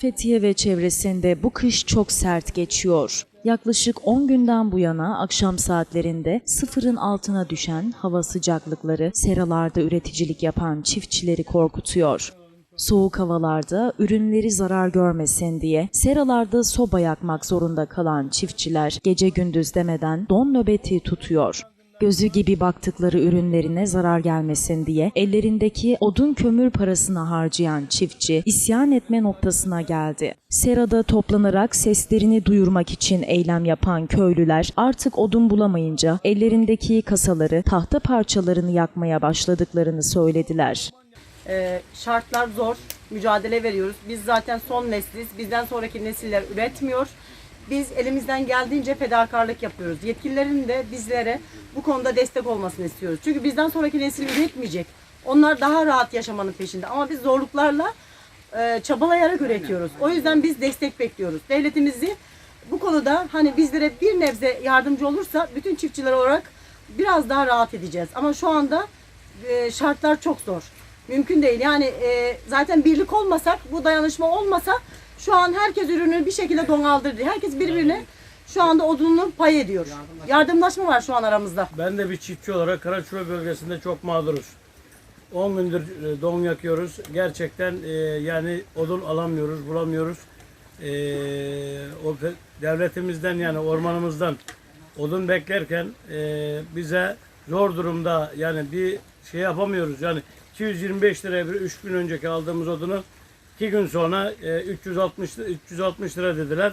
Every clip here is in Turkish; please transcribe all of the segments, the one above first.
Fethiye ve çevresinde bu kış çok sert geçiyor. Yaklaşık 10 günden bu yana akşam saatlerinde sıfırın altına düşen hava sıcaklıkları seralarda üreticilik yapan çiftçileri korkutuyor. Soğuk havalarda ürünleri zarar görmesin diye seralarda soba yakmak zorunda kalan çiftçiler gece gündüz demeden don nöbeti tutuyor. Gözü gibi baktıkları ürünlerine zarar gelmesin diye ellerindeki odun kömür parasını harcayan çiftçi isyan etme noktasına geldi. Serada toplanarak seslerini duyurmak için eylem yapan köylüler artık odun bulamayınca ellerindeki kasaları tahta parçalarını yakmaya başladıklarını söylediler. Ee, şartlar zor, mücadele veriyoruz. Biz zaten son nesliz, bizden sonraki nesiller üretmiyor. Biz elimizden geldiğince fedakarlık yapıyoruz. Yetkililerin de bizlere bu konuda destek olmasını istiyoruz. Çünkü bizden sonraki nesil üretmeyecek. Onlar daha rahat yaşamanın peşinde. Ama biz zorluklarla e, çabalayarak üretiyoruz. O yüzden biz destek bekliyoruz. Devletimizi bu konuda hani bizlere bir nebze yardımcı olursa bütün çiftçiler olarak biraz daha rahat edeceğiz. Ama şu anda e, şartlar çok zor. Mümkün değil. Yani e, zaten birlik olmasak, bu dayanışma olmasa şu an herkes ürünü bir şekilde donaldırdı. Herkes birbirine şu anda odununu pay ediyor. Yardımlaşma var şu an aramızda. Ben de bir çiftçi olarak Karaçura bölgesinde çok mağduruz. 10 gündür e, don yakıyoruz. Gerçekten e, yani odun alamıyoruz, bulamıyoruz. E, o devletimizden yani ormanımızdan odun beklerken e, bize zor durumda yani bir şey yapamıyoruz. Yani 225 liraya bir 3 gün önceki aldığımız odunu 2 gün sonra e, 360 li- 360 lira dediler.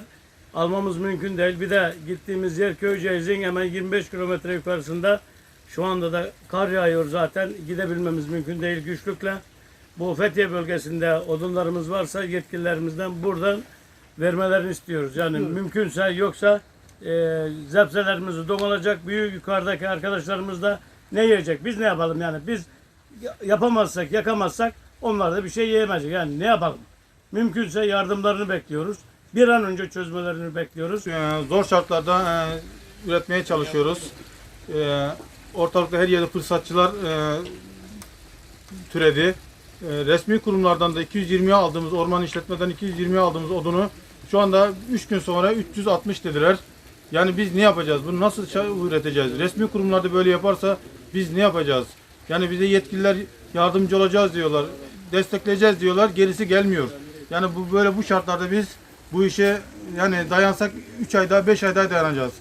Almamız mümkün değil. Bir de gittiğimiz yer Köyceğiz'in hemen 25 kilometre yukarısında. Şu anda da kar yağıyor zaten. Gidebilmemiz mümkün değil güçlükle. Bu Fethiye bölgesinde odunlarımız varsa yetkililerimizden buradan vermelerini istiyoruz. Yani mümkünse yoksa e, zepselerimizi domalacak. Büyük yukarıdaki arkadaşlarımız da ne yiyecek? Biz ne yapalım yani? Biz ya- yapamazsak, yakamazsak onlar da bir şey yiyemeyecek. Yani ne yapalım? Mümkünse yardımlarını bekliyoruz. Bir an önce çözmelerini bekliyoruz. Ee, zor şartlarda e, üretmeye çalışıyoruz. Ee, ortalıkta her yerde fırsatçılar e, türedi. E, resmi kurumlardan da 220'ye aldığımız, orman işletmeden 220'ye aldığımız odunu şu anda 3 gün sonra 360 dediler. Yani biz ne yapacağız? Bunu nasıl üreteceğiz? Resmi kurumlarda böyle yaparsa biz ne yapacağız? Yani bize yetkililer yardımcı olacağız diyorlar. Destekleyeceğiz diyorlar. Gerisi gelmiyor. Yani bu böyle bu şartlarda biz bu işe yani dayansak 3 ay daha 5 ay daha dayanacağız.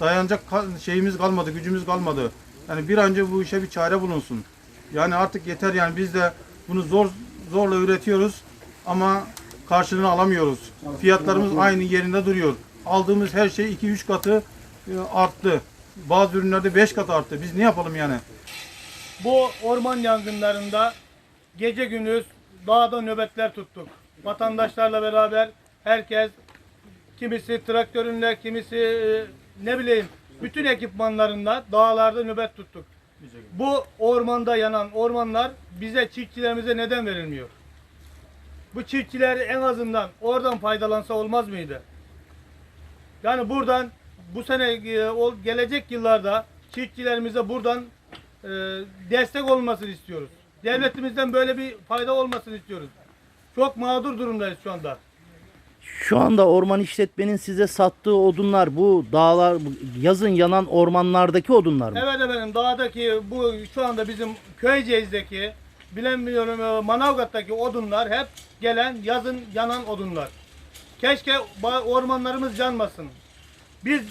Dayanacak şeyimiz kalmadı, gücümüz kalmadı. Yani bir an önce bu işe bir çare bulunsun. Yani artık yeter yani biz de bunu zor zorla üretiyoruz ama karşılığını alamıyoruz. Fiyatlarımız aynı yerinde duruyor. Aldığımız her şey 2-3 katı e, arttı. Bazı ürünlerde 5 kat arttı. Biz ne yapalım yani? Bu orman yangınlarında gece gündüz dağda nöbetler tuttuk. Vatandaşlarla beraber herkes kimisi traktörünle, kimisi e, ne bileyim bütün ekipmanlarında dağlarda nöbet tuttuk. Bu ormanda yanan ormanlar bize çiftçilerimize neden verilmiyor? Bu çiftçiler en azından oradan faydalansa olmaz mıydı? Yani buradan bu sene e, gelecek yıllarda çiftçilerimize buradan e, destek olmasını istiyoruz. Devletimizden böyle bir fayda olmasını istiyoruz. Çok mağdur durumdayız şu anda. Şu anda orman işletmenin size sattığı odunlar bu dağlar yazın yanan ormanlardaki odunlar mı? Evet efendim dağdaki bu şu anda bizim Köyceğiz'deki bilemiyorum e, Manavgat'taki odunlar hep gelen yazın yanan odunlar. Keşke ormanlarımız yanmasın. Biz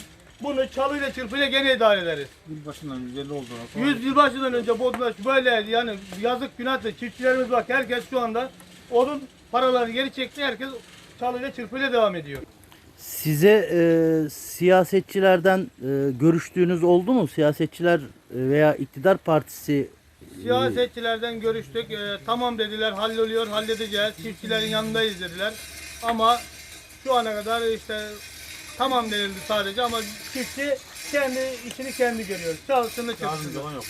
bunu çalıyla çırpıyla gene idare ederiz. Yılbaşından 150 oldu. 100 yıl başından önce bu odunlar böyle yani yazık günah da çiftçilerimiz bak herkes şu anda odun paralarını geri çekti herkes çalıyla çırpıyla devam ediyor. Size e, siyasetçilerden e, görüştüğünüz oldu mu? Siyasetçiler e, veya iktidar partisi Siyasetçilerden görüştük. Ee, tamam dediler, halloluyor, halledeceğiz. Çiftçilerin yanındayız dediler. Ama şu ana kadar işte tamam denildi sadece ama çiftçi kendi işini kendi görüyor. Çalışsın da Yardım yok.